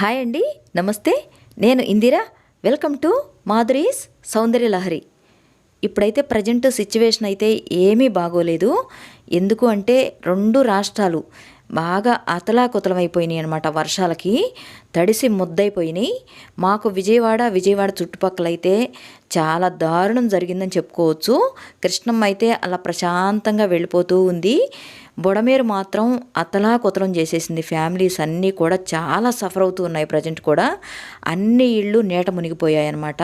Hi అండి నమస్తే. నేను Indira. Welcome to Madhuri's Soundarya Lahari. ఇప్పుడైతే ప్రజెంట్ సిచ్యువేషన్ అయితే ఏమీ బాగోలేదు. ఎందుకు అంటే రెండు రాష్ట్రాలు బాగా అతలాకుతలమైపోయినాయి అనమాట వర్షాలకి. తడిసి ముద్దైపోయినాయి మాకు విజయవాడ విజయవాడ చుట్టుపక్కల అయితే చాలా దారుణం జరిగిందని చెప్పుకోవచ్చు. కృష్ణమ్మ అయితే అలా ప్రశాంతంగా వెళ్ళిపోతూ ఉంది. బుడమేరు మాత్రం అతలాకుతలం చేసేసింది. ఫ్యామిలీస్ అన్నీ కూడా చాలా సఫర్ అవుతూ ఉన్నాయి. ప్రజెంట్ కూడా అన్ని ఇళ్ళు నీట మునిగిపోయాయి అనమాట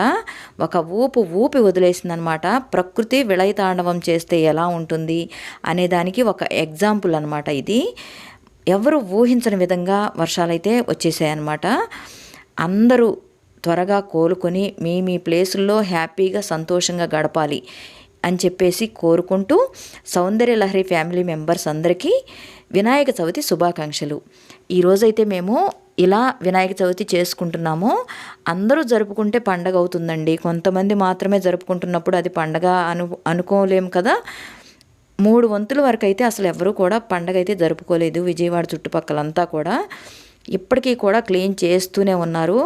ఒక ఊపు ఊపి వదిలేసిందనమాట ప్రకృతి విళయతాండవం చేస్తే ఎలా ఉంటుంది అనే దానికి ఒక ఎగ్జాంపుల్ అనమాట ఇది. ఎవరు ఊహించని విధంగా వర్షాలైతే వచ్చేసాయన్నమాట. అందరూ త్వరగా కోలుకొని మీ మీ ప్లేసుల్లో హ్యాపీగా సంతోషంగా గడపాలి. అని చెప్పేసి కోరుకుంటూ సౌందర్యలహరి ఫ్యామిలీ మెంబర్స్ అందరికీ వినాయక చవితి శుభాకాంక్షలు. ఈరోజైతే మేము ఇలా వినాయక చవితి చేసుకుంటున్నాము అందరూ జరుపుకుంటే పండగ అవుతుందండి. కొంతమంది మాత్రమే జరుపుకుంటున్నప్పుడు అది పండగ అను అనుకోలేము కదా. మూడు వంతుల వరకు అయితే అసలు ఎవరూ కూడా పండగ అయితే జరుపుకోలేదు విజయవాడ చుట్టుపక్కలంతా కూడా. ఇప్పటికీ కూడా క్లీన్ చేస్తూనే ఉన్నారు.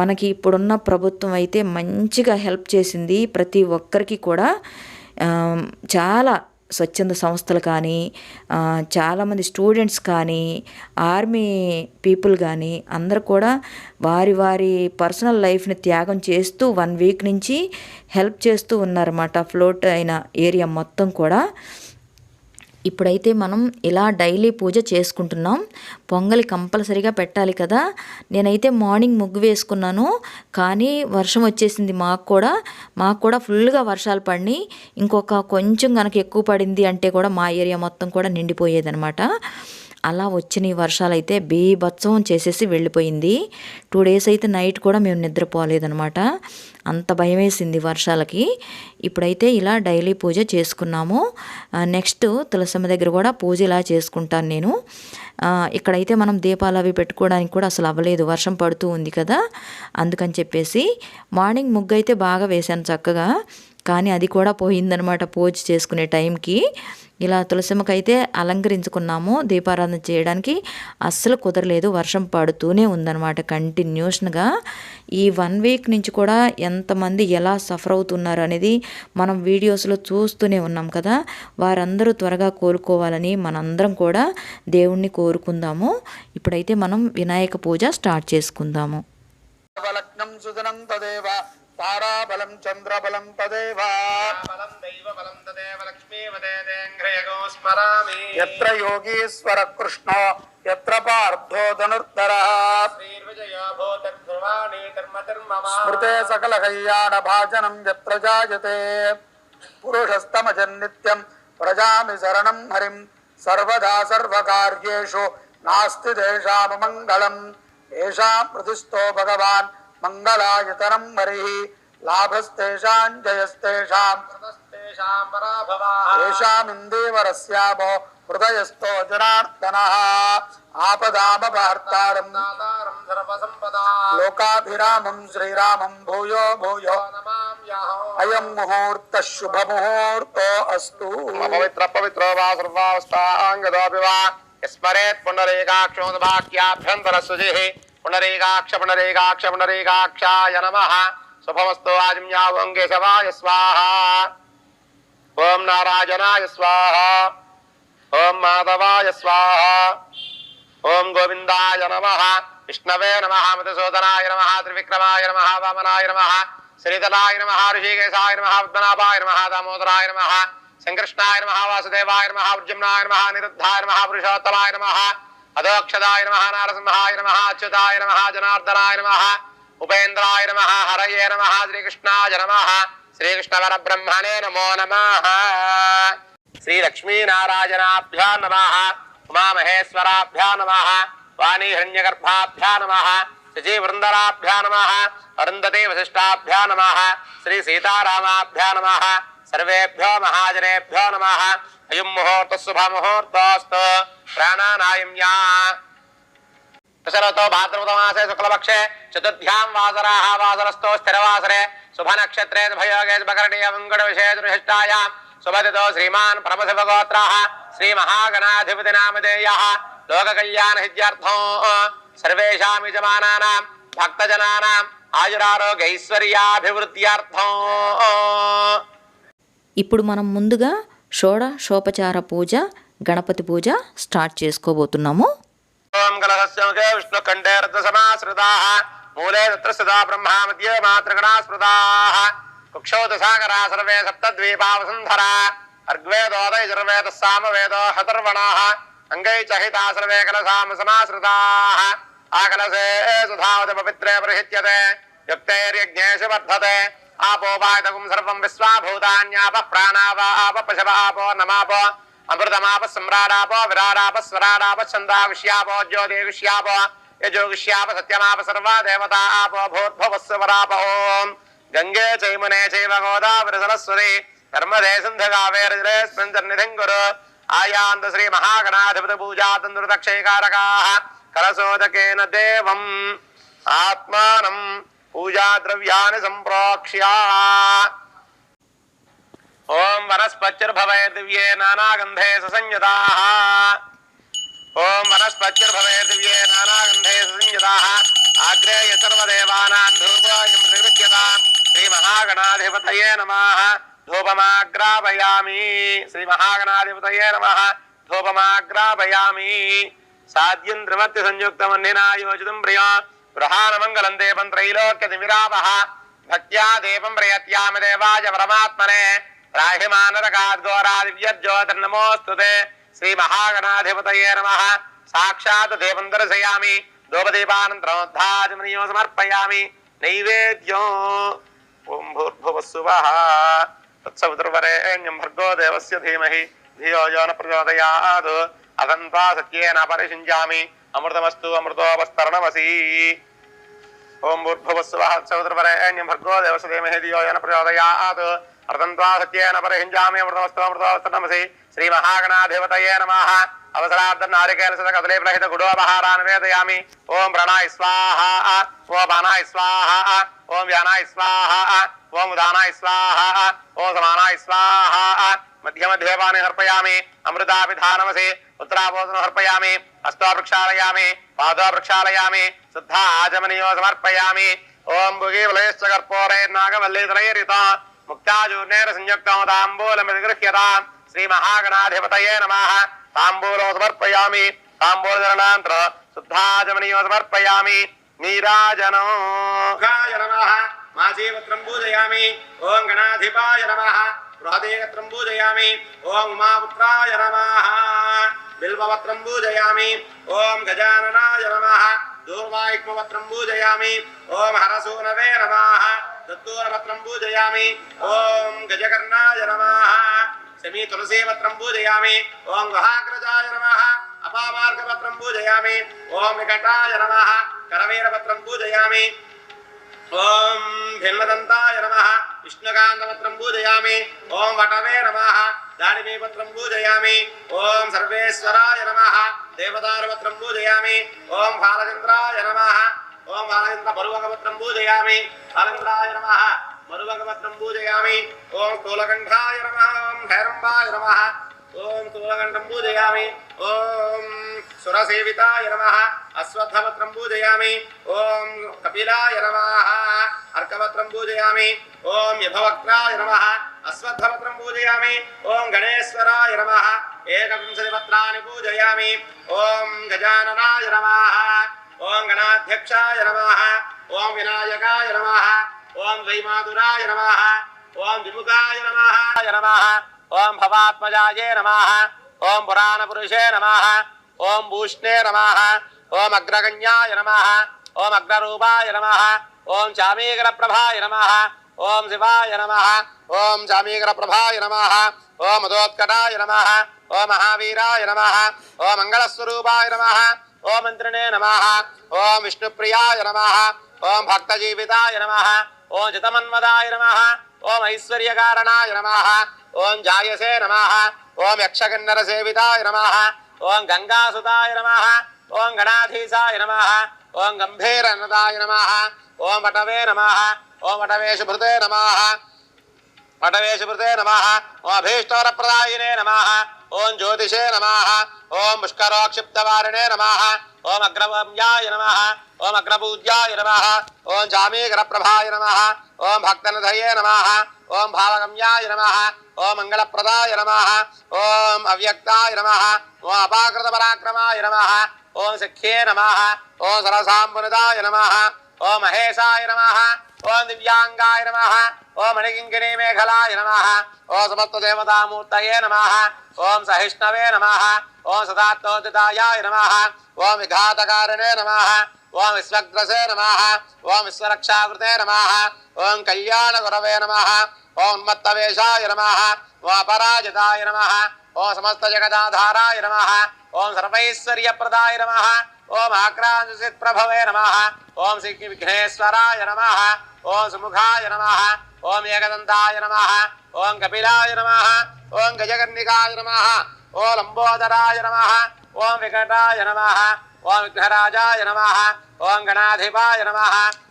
మనకి ఇప్పుడున్న ప్రభుత్వం అయితే మంచిగా హెల్ప్ చేసింది. ప్రతి ఒక్కరికి కూడా చాలా స్వచ్ఛంద సంస్థలు కానీ చాలామంది స్టూడెంట్స్ కానీ ఆర్మీ పీపుల్ కానీ అందరూ కూడా వారి వారి పర్సనల్ లైఫ్ని త్యాగం చేస్తూ వన్ వీక్ నుంచి హెల్ప్ చేస్తూ ఉన్నారన్నమాట. ఫ్లోట్ అయిన ఏరియా మొత్తం కూడా. ఇప్పుడైతే మనం ఇలా డైలీ పూజ చేసుకుంటున్నాం. పొంగలి కంపల్సరీగా పెట్టాలి కదా. నేనైతే మార్నింగ్ ముగ్గు వేసుకున్నాను. కానీ వర్షం వచ్చేసింది మాకు కూడా. మాకు కూడా ఫుల్గా వర్షాలు పడి ఇంకొక కొంచెం కనుక ఎక్కువ పడింది అంటే కూడా మా ఏరియా మొత్తం కూడా నిండిపోయేదనమాట అలా వచ్చిన ఈ వర్షాలు అయితే బీభత్సం చేసేసి వెళ్ళిపోయింది. టూ డేస్ అయితే నైట్ కూడా మేము నిద్రపోలేదనమాట అంత భయం వేసింది వర్షాలకి. ఇప్పుడైతే ఇలా డైలీ పూజ చేసుకున్నాము. నెక్స్ట్ తులసమ్మ దగ్గర కూడా పూజ ఇలా చేసుకుంటాను నేను. ఇక్కడైతే మనం దీపాలు అవి పెట్టుకోవడానికి కూడా అసలు అవ్వలేదు. వర్షం పడుతూ ఉంది కదా. అందుకని చెప్పేసి మార్నింగ్ ముగ్గు అయితే బాగా వేశాను చక్కగా. కానీ అది కూడా పోయిందనమాట పూజ చేసుకునే టైంకి. ఇలా తులసిమ్మకైతే అలంకరించుకున్నాము దీపారాధన చేయడానికి. అస్సలు కుదరలేదు వర్షం పడుతూనే ఉందన్నమాట కంటిన్యూషన్గా. ఈ వన్ వీక్ నుంచి కూడా ఎంతమంది ఎలా సఫర్ అవుతున్నారు అనేది మనం వీడియోస్లో చూస్తూనే ఉన్నాం కదా. వారందరూ త్వరగా కోలుకోవాలని మనందరం కూడా దేవుణ్ణి కోరుకుందాము. ఇప్పుడైతే మనం వినాయక పూజ స్టార్ట్ చేసుకుందాము. తారాబలం చంద్రబలం తదేవ బలం దైవ బలం తదేవ లక్ష్మీవదేంఘ్రయగో స్మరామి ఎత్ర యోగీశ్వర కృష్ణో ఎత్ర పార్థో ధనుర్ధర స్మృతే సకల కళ్యాణ భాజనం ఎత్ర జాయతే పురుషస్తమజన్నిత్యం ప్రజామి శరణం హరిం సర్వదా సర్వకార్యేషు నాస్తి దేశామమంగళం ఏషాం ప్రతిష్టో భగవాన్ मंगलायतरम वरी लाभस्तेषां जयस्तेषां कृतस्तेषां पराभवाः। हृदयस्थो जनार्दनः। लोकाभिरामं श्रीरामं भूयो भूयो। अयं मुहूर्तः अस्तु। अपवित्र पवित्र वा सर्वावस्थाङ्गदोऽपि वा। स्मरेत् पुनरेगाक्ष पुनरेगाक्ष पुनरेगाक्षा नम। शुभमस्तु आजम्यावङ्गे सवाय स्वाहा। ओम नाराजनाय स्वाहा। ओम माधवाय स्वाहा। ओम गोविंदाय नम। विष्णवे नम, मधुसूदनाय नम, त्रिविक्रमाय नम, वामनाय नम, श्रीधराय नम, ऋषिकेशाय नम, पद्मनाभाय नम, दामोदराय नम, संकृष्णाय नम, वासुदेवाय नम प्रज्युम्नाय नम, निरुद्धाय नम, पुरुषोत्तमाय नमः నమ పురుషోత్తమాయ నమ అదోక్షదాయ నమ నారసింహాయ నమ అచ్యుతాయ నమ జనార్దనాయ నమ ఉపేంద్రాయ నమ హరయే నమ శ్రీకృష్ణాయ నమ శ్రీకృష్ణ పరబ్రహ్మణే నమో నమ శ్రీ లక్ష్మీనారాయణాభ్యా నమ ఉమామహేశ్వరాభ్యా నమ వాణీ హిరణ్యగర్భాభ్యా నమ శచీ వృందరాభ్యా నమ అరుంధతి వశిష్టాభ్యా నమ శ్రీ ప్రాణానాయమ్యా. దశరథో భాద్రపదమాసే శుక్లపక్షే చతుర్థ్యాం వాసరాహ వాసరస్థో స్థిరవాసరే శుభనక్షత్రే భయోగే మకరణీయ మంగళ విశేషాయాం శుభదితో శ్రీమాన్ పరమశివగోత్ర శ్రీ మహాగణాధిపతి నామధేయ. లోక కళ్యాణ సిద్ధ్యర్థం సర్వేషాం యజమానానాం భక్తజనానాం ఆయురారోగ్యైశ్వర్యాభివృద్ధ్యార్థం. ఇప్పుడు మనం ముందుగా షోడ షోపచార పూజ గణపతి పూజ స్టార్ట్ చేసుకోబోతున్నాము. ఓం కలహస్య ముఖే విష్ణుఖండే రథసమాశ్రితాः మూలే తత్ర సదా బ్రహ్మా మధ్యే మాతృగణా స్మృతాः కుక్షౌ సర్వే సప్తద్వీపావసుంధరా. అర్గ్వేదోదయ జర్వేద సామవేదో హతర్వణాः. అంగై చ సర్వే కలసామ సమాశ్రితాः. ఆకలసే పవిత్రే ప్రహిత్యతే. యుక్తైర్యజ్ఞేషు వర్ధతే ఆపోపాయతకం సర్వం విశ్వాభూతాన్యాప ప్రాణావాప నమాపో. అమృతమాప సమ్రాడాపో విరాడాప స్వరాడాప చందా విష్యాపో జ్యోతి విష్యాప యజోగిష్యాప సత్యమాప సర్వా దేవతా ఆపో భూర్భువస్వరాప ఓం గంగే చైమునే చైవ గోదావరి సరస్వతి ధర్మదే సింధు కావేరి గురు ఆయాంత శ్రీ మహాగణాధిపతి పూజా తంద్రుదక్షైకారకా కలశోదకేన దేవం ఆత్మానం పూజా ద్రవ్యాన్ని సంప్రోక్ష్య. ఓం వనస్పత్యుర్భవే దివ్యే నానాగంధే సుసంయుతాః. ఓం వనస్పత్యుర్భవే దివ్యే నానాగంధే సుసంయుతాః. ఆగ్రేయ సర్వదేవానాం ధూపోయం నిర్విద్యతాం శ్రీ మహాగణాధిపతయే నమః. ధూపమాగ్రాపయామి. శ్రీ మహాగణాధిపతయే నమః. ధూపమాగ్రాపయామి. సాధ్యం త్రిమత్తి సంయుక్తమన్నినా యోజితం ప్రియ. గృహానమంగళం దేవం త్రైలోక్యతిమిరావహ భక్త్యా దేవం ప్రయత్యామి దేవాయ పరమాత్మనే. राहिमानरकाद्गोरादिव्यज्योतिर्नमोऽस्तुते श्रीमहागणाधिपतये नमः। साक्षात् देवं दर्शयामि दोपदीपानन्तरमध्वाजमनीयो समर्पयामि। नैवेद्यो ॐ भूर्भुवः सुवः तत्सवितुर्वरेण्यं भर्गो देवस्य धीमहि। धियो यो न प्रचोदयात्। अदन्त्वा सत्येन परिषिञ्जामि। अमृतमस्तु अमृतोपस्तरणमसि। ॐ भूर्भुवः सुवः तत्सवितुर्वरेण्यं भर्गो देवस्य धीमहि। धियो यो न प्रचोदयात्। श्री सत्येन नम अमृतवस्त्रमृतवस्त्रनमसि श्रीमहागणाधिपतये नमः। अवसराब्दन्नारिकेलसदकदलीफलहितगुडोपहारान् वेदयामि। ॐ प्रणाय स्वाहा, ॐ बनाय स्वाहा ओम व्यानाय स्वाहा ओम उदानाय स्वाहा, ॐ समानाय स्वाहा। मध्य मध्यमध्येपानि हर्पयामि अमृताभिधानमसि उत्तरापोसनं हर्पयामि हस्तो प्रक्षालयामि पादो प्रक्षालयामि शुद्धा आचमनीयो समर्पयामि ॐ भुगि बलयश्च कर्पूरैर्नागवल्लीतरैरिता मुक्ताजूर्णेन संयुक्तमुदाम्बूलमिगृह्यताम् श्रीमहागणाधिपतये नमः। ताम्बूलो समर्पयामि। ताम्बूलचरणान्तर शुद्धाजमनीयो समर्पयामि। नीराजनो। नमः। माजीवत्रम् पूजयामि। ॐ गणाधिपाय नम। बृहदेकत्रम् पूजयामि। ओं उमापुत्राय नमः। बिल्ववत्रम् पूजयामि। ॐ गजाननाय नमः। दूर्वायुग्मवत्रम् पूजयामि। ॐ हरसूनवे नमः। ఉమాపుత్రాయ పూజయామి ఓం గజకర్ణాయ నమః శమీ తులసీవత్రం పూజయామి ఓం గుహాగ్రజాయ నమః అపామార్గపత్రం పూజయామి ఓం వికటాయ నమః కరవీరపత్రం పూజయామి ఓం భిన్నదంతాయ నమ విష్ణుకాంతపత్రం పూజయామి ఓం వటవే నమ దాడిమీపత్రం పూజయామి ఓం సర్వేశ్వరాయ నమ దేవదారపత్రం పూజయామి ఓం బాలచంద్రాయ నమ ఓం బాలచంద్ర మరువకపత్రం పూజయామి. బాలచంద్రాయ నమ. మరువకపత్రం పూజయామి. ఓం స్థూలకంఠాయ నమ. ఓం హేరంబాయ నమ. ఓం స్థూలకంఠం పూజయామి. ఓం సురసేవితాయ నమ. అశ్వత్థపత్రం పూజయామి. ఓం కపిలాయ నమ. అర్కపత్రం పూజయామి. ఓం యభవక్రాయ నమ. అశ్వత్థపత్రం పూజయామి. ఓం గణేశ్వరాయ నమ. ఏకవింశతి పత్రాన్ని పూజయామి. ఓం గజాననాయ నమ. ఓం గణాధ్యక్షాయ నమ ఓం వినాయకాయ నమ ఓం వైమాతురాయ నమ ఓం విముఖాయ నమ నమ ఓం భవాత్మజాయే నమ ఓం పురాణ పురుషే నమ ఓం భూష్ణే నమ ఓం అగ్రగణ్యాయ నమ ఓం అగ్రరూపాయ నమ ఓం చామీకర ప్రభాయ నమ ఓం శివాయ నమ ఓం చామీకర ప్రభాయ నమ ఓం మధోత్కటాయ నమ ఓం మహావీరాయ నమ ఓం మంగళస్వరూపాయ నమ ఓం మంత్రిణే నమ ఓం విష్ణుప్రియాయ నమ ఓం భక్తజీవితాయ నమ ఓం చితమన్మదాయ నమ ఓం ఐశ్వర్యకారణాయ నమ ఓం జాయసే నమ ఓం యక్షకిన్నర సేవితాయ నమ ఓం గంగాసుతాయ నమ ఓం గణాధీశాయ నమ ఓం గంభీరన్నదాయ నమ ఓం వటవే నమ ఓం వటవేశభృతే నమ వటవేశభృతే నమ ఓం అభీష్టవరప్రదాయినే నమ ఓం జ్యోతిషే నమ ఓం పుష్కరోక్షిప్తవారిణే నమ ఓం అగ్రవంయాయ నమ ఓం అగ్రపూజ్యాయ నమ ఓం జామీకరప్రభాయ నమ ఓం భక్తనధయే నమ ఓం భావగమ్యాయ నమ ఓం మంగళప్రదాయ నమ ఓం అవ్యక్తాయ నమ ఓం అపాకృత పరాక్రమాయ నమ ఓం సఖ్యే నమ ఓం సరసాంబునిదాయ నమ ఓం మహేశాయ నమ ఓం దివ్యాంగాయ నమ ఓం మణికింకిణీ మేఘలాయ నమ ఓం సమస్త దేవతామూర్తయే నమ ఓం సహిష్ణవే నమ ఓం సదాత్మోదితాయాయ నమ ఓం విఘాతకారిణే నమ ఓం విశ్వగ్రసే నమ ఓం విశ్వరక్షాకృతే నమ ఓం కళ్యాణ గురవే నమ ఓం ఉన్మత్తవేషాయ నమ ఓం అపరాజితాయ నమ ఓం సమస్త జగదాధారాయ నమ ఓం సర్వైశ్వర్యప్రదాయ నమ ఓం ఆక్రాంతిత్ ప్రభవే నమ ఓం శ్రీ విఘ్నేశ్వరాయ నమ ఓం సుముఖాయ నమ ఓం ఏకదంతాయ నమ ఓం కపిలాయ నమ ఓం గజకర్ణికాయ నమ ఓం లంబోదరాయ నమ ఓం వికటాయ నమ ఓం విఘ్నరాజాయ నమ ఓం గణాధిపాయ నమ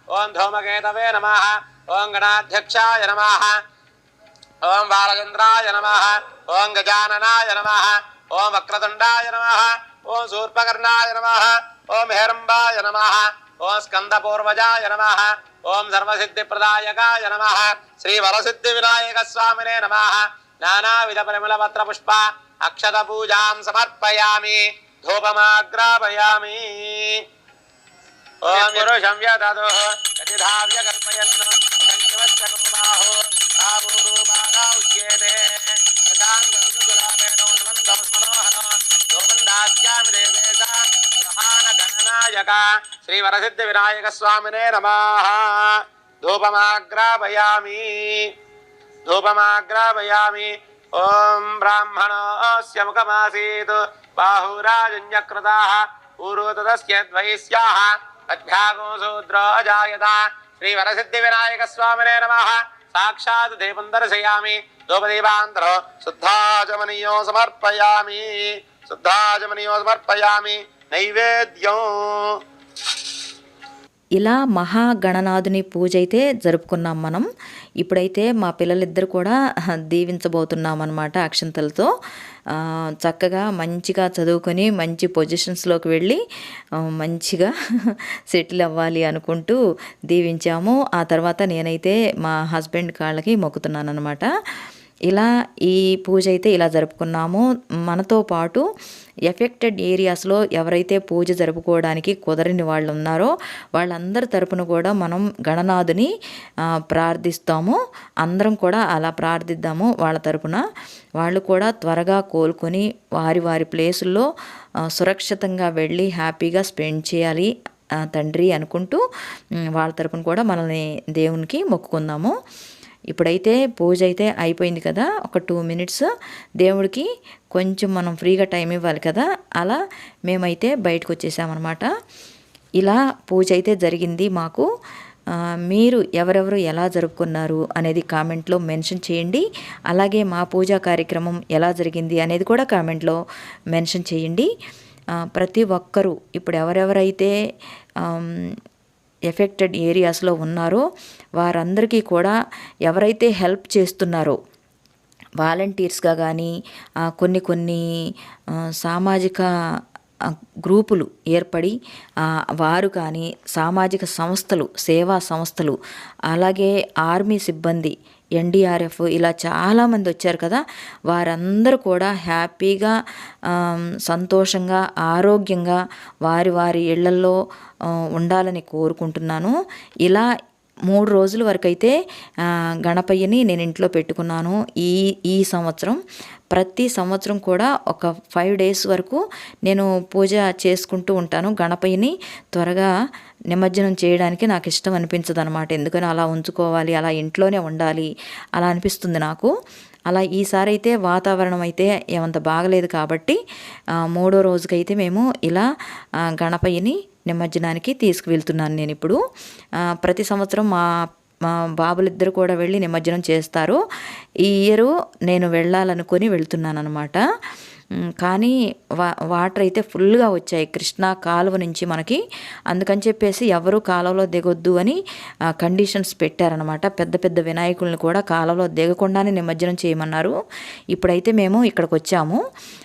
ఓం ధూమకేతవే నమ ఓం గణాధ్యక్షాయ నమ ఓం బాలచంద్రాయ నమ ఓం గజాననాయ నమ ఓం వక్రతుండాయ నమ ఓం శూర్పకర్ణాయ నమ ఓం హేరంబాయ నమ ఓం స్కందపూర్వజాయ నమ ఓం సర్వసిద్ధిప్రదాయకాయ నమ శ్రీ వరసిద్ధి వినాయక స్వామినే నమ నానావిధ పరిమళ పత్ర పుష్ప అక్షత పూజాం సమర్పయామి ధూపమాగ్రాపయామి ఓం పురుషం యదదు యతిధావ్య కల్పయన్ సంఖ్యవచ్చకమాహో ఆభూరూపాగా ఉచ్యేతే ప్రశాంతం సుగులాపేణ సుగంధం స్మరోహన గోవిందాస్యామి దేవేశ గ్రహాన గణనాయక श्री वरसिद्ध विनायक स्वामिने नमः। धूपमाग्रापयामि धूपमाग्रापयामि ॐ ब्राह्मणस्य मुखमासीत्। बाहुराजन्यकृताः पूर्वतदस्य द्वयि स्याः अध्यागो शूद्रो अजायत। श्रीवरसिद्धिविनायकस्वामिने नमः। साक्षात् दीपं दर्शयामि। धूपदीपान्तरो शुद्धाचमनीयो समर्पयामि। शुद्धाचमनीयो समर्पयामि। नैवेद्यौ ఇలా మహాగణనాథుని పూజ అయితే జరుపుకున్నాం మనం. ఇప్పుడైతే మా పిల్లలిద్దరు కూడా దీవించబోతున్నాం అనమాట అక్షంతలతో చక్కగా మంచిగా చదువుకొని మంచి పొజిషన్స్లోకి వెళ్ళి మంచిగా సెటిల్ అవ్వాలి అనుకుంటూ దీవించాము. ఆ తర్వాత నేనైతే మా హస్బెండ్ కాళ్ళకి మొక్కుతున్నాను అనమాట ఇలా ఈ పూజ అయితే ఇలా జరుపుకున్నాము. మనతో పాటు ఎఫెక్టెడ్ ఏరియాస్లో ఎవరైతే పూజ జరుపుకోవడానికి కుదరని వాళ్ళు ఉన్నారో వాళ్ళందరి తరపున కూడా మనం గణనాథుని ప్రార్థిస్తాము. అందరం కూడా అలా ప్రార్థిద్దాము వాళ్ళ తరపున. వాళ్ళు కూడా త్వరగా కోలుకొని వారి వారి ప్లేసుల్లో సురక్షితంగా వెళ్ళి హ్యాపీగా స్పెండ్ చేయాలి తండ్రి అనుకుంటూ వాళ్ళ తరపున కూడా మనల్ని దేవునికి మొక్కుకుందాము. ఇప్పుడైతే పూజ అయితే అయిపోయింది కదా ఒక టూ మినిట్స్ దేవుడికి కొంచెం మనం ఫ్రీగా టైం ఇవ్వాలి కదా అలా మేమైతే బయటకు వచ్చేసామన్నమాట. ఇలా పూజ అయితే జరిగింది మాకు. మీరు ఎవరెవరు ఎలా జరుపుకున్నారు అనేది కామెంట్లో మెన్షన్ చేయండి. అలాగే మా పూజా కార్యక్రమం ఎలా జరిగింది అనేది కూడా కామెంట్లో మెన్షన్ చేయండి. ప్రతి ఒక్కరూ ఇప్పుడు ఎవరెవరైతే ఎఫెక్టెడ్ ఏరియాస్లో ఉన్నారో వారందరికీ కూడా ఎవరైతే హెల్ప్ చేస్తున్నారో వాలంటీర్స్గా కానీ కొన్ని కొన్ని సామాజిక గ్రూపులు ఏర్పడి వారు కానీ సామాజిక సంస్థలు సేవా సంస్థలు అలాగే ఆర్మీ సిబ్బంది ఎన్డీఆర్ఎఫ్ ఇలా చాలామంది వచ్చారు కదా. వారందరూ కూడా హ్యాపీగా సంతోషంగా ఆరోగ్యంగా వారి వారి ఇళ్ళల్లో ఉండాలని కోరుకుంటున్నాను. ఇలా మూడు రోజుల వరకు అయితే గణపయ్యని నేను ఇంట్లో పెట్టుకున్నాను. ఈ ఈ సంవత్సరం ప్రతి సంవత్సరం కూడా ఒక ఫైవ్ డేస్ వరకు నేను పూజ చేసుకుంటూ ఉంటాను. గణపయ్యని త్వరగా నిమజ్జనం చేయడానికి నాకు ఇష్టం అనిపించదు అనమాట ఎందుకని అలా ఉంచుకోవాలి అలా ఇంట్లోనే ఉండాలి అలా అనిపిస్తుంది నాకు. అలా ఈసారి అయితే వాతావరణం అయితే ఏమంత బాగలేదు కాబట్టి మూడో రోజుకైతే మేము ఇలా గణపయ్యని నిమజ్జనానికి తీసుకువెళ్తున్నాను నేను ఇప్పుడు. ప్రతి సంవత్సరం మా మా బాబులిద్దరు కూడా వెళ్ళి నిమజ్జనం చేస్తారు. ఈ ఇయరు నేను వెళ్ళాలనుకొని వెళ్తున్నాను అనమాట కానీ వా వాటర్ అయితే ఫుల్గా వచ్చాయి. కృష్ణా కాలువ నుంచి మనకి. అందుకని చెప్పేసి ఎవరు కాలువలో దిగొద్దు అని కండిషన్స్ పెట్టారనమాట పెద్ద పెద్ద వినాయకుల్ని కూడా కాలువలో దిగకుండానే నిమజ్జనం చేయమన్నారు. ఇప్పుడైతే మేము ఇక్కడికి వచ్చాము.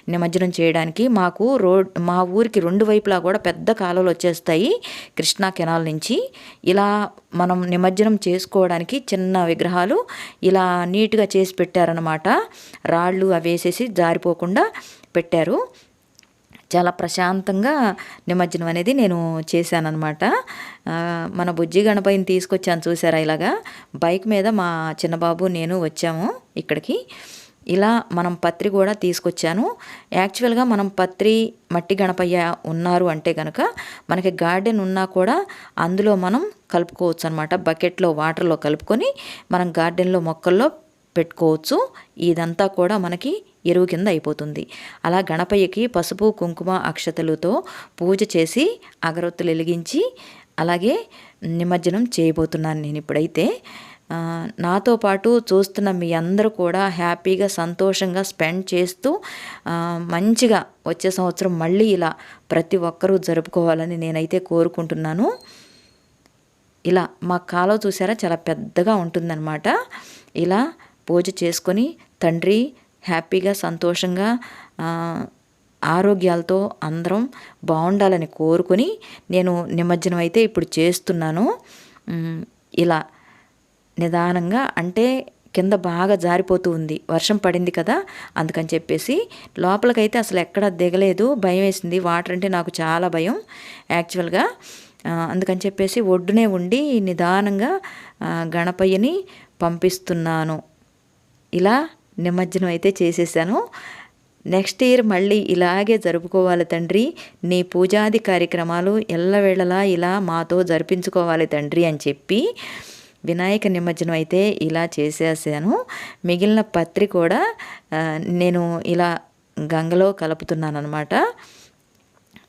నిమజ్జనం చేయడానికి మాకు రోడ్ మా ఊరికి రెండు వైపులా కూడా పెద్ద కాలువలు వచ్చేస్తాయి కృష్ణా కెనాల్ నుంచి. ఇలా మనం నిమజ్జనం చేసుకోవడానికి చిన్న విగ్రహాలు ఇలా నీట్గా చేసి పెట్టారనమాట రాళ్ళు అవి వేసేసి జారిపోకుండా పెట్టారు. చాలా ప్రశాంతంగా నిమజ్జనం అనేది నేను చేశానన్నమాట. మన బుజ్జి గణపతిని తీసుకొచ్చాను చూసారా ఇలాగా? బైక్ మీద మా చిన్నబాబు నేను వచ్చాము ఇక్కడికి. ఇలా మనం పత్రి కూడా తీసుకొచ్చాను. యాక్చువల్గా మనం పత్రి మట్టి గణపయ్య ఉన్నారు అంటే కనుక మనకి గార్డెన్ ఉన్నా కూడా అందులో మనం కలుపుకోవచ్చు అనమాట బకెట్లో వాటర్లో కలుపుకొని మనం గార్డెన్లో మొక్కల్లో పెట్టుకోవచ్చు. ఇదంతా కూడా మనకి ఎరువు కింద అయిపోతుంది. అలా గణపయ్యకి పసుపు కుంకుమ అక్షతలతో పూజ చేసి అగరొత్తులు వెలిగించి అలాగే నిమజ్జనం చేయబోతున్నాను నేను ఇప్పుడైతే. నాతో పాటు చూస్తున్న మీ అందరూ కూడా హ్యాపీగా సంతోషంగా స్పెండ్ చేస్తూ మంచిగా వచ్చే సంవత్సరం మళ్ళీ ఇలా ప్రతి ఒక్కరూ జరుపుకోవాలని నేనైతే కోరుకుంటున్నాను. ఇలా మా కాలువ చూసారా? చాలా పెద్దగా ఉంటుందన్నమాట. ఇలా పూజ చేసుకొని తండ్రి హ్యాపీగా సంతోషంగా ఆరోగ్యాలతో అందరం బాగుండాలని కోరుకొని నేను నిమజ్జనం అయితే ఇప్పుడు చేస్తున్నాను. ఇలా నిదానంగా అంటే కింద బాగా జారిపోతూ ఉంది. వర్షం పడింది కదా అందుకని చెప్పేసి లోపలికైతే అసలు ఎక్కడ దిగలేదు. భయం వేసింది. వాటర్ అంటే నాకు చాలా భయం యాక్చువల్గా. అందుకని చెప్పేసి ఒడ్డునే ఉండి నిదానంగా గణపయ్యని పంపిస్తున్నాను. ఇలా నిమజ్జనం అయితే చేసేసాను. నెక్స్ట్ ఇయర్ మళ్ళీ ఇలాగే జరుపుకోవాలి తండ్రి. నీ పూజాది కార్యక్రమాలు ఎల్లవేళలా ఇలా మాతో జరిపించుకోవాలి తండ్రి అని చెప్పి వినాయక నిమజ్జనం అయితే ఇలా చేసేసాను. మిగిలిన పత్రి కూడా నేను ఇలా గంగలో కలుపుతున్నాను అనమాట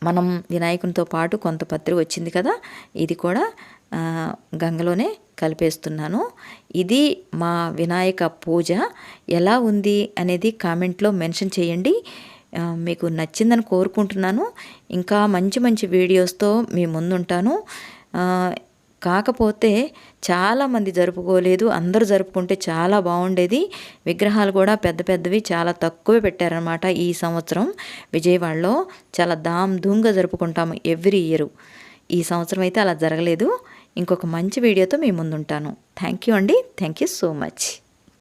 మనం వినాయకునితో పాటు కొంత పత్రి వచ్చింది కదా ఇది కూడా గంగలోనే కలిపేస్తున్నాను. ఇది మా వినాయక పూజ ఎలా ఉంది అనేది కామెంట్లో మెన్షన్ చేయండి. మీకు నచ్చిందని కోరుకుంటున్నాను. ఇంకా మంచి మంచి వీడియోస్తో మీ ముందుంటాను. కాకపోతే చాలామంది జరుపుకోలేదు. అందరూ జరుపుకుంటే చాలా బాగుండేది. విగ్రహాలు కూడా పెద్ద పెద్దవి చాలా తక్కువే పెట్టారనమాట ఈ సంవత్సరం. విజయవాడలో చాలా దామ్ ధూమ్గా జరుపుకుంటాము ఎవ్రీ ఇయర్. ఈ సంవత్సరం అయితే అలా జరగలేదు. ఇంకొక మంచి వీడియోతో మీ ముందుంటాను. థ్యాంక్ యూ అండి. Thank you so much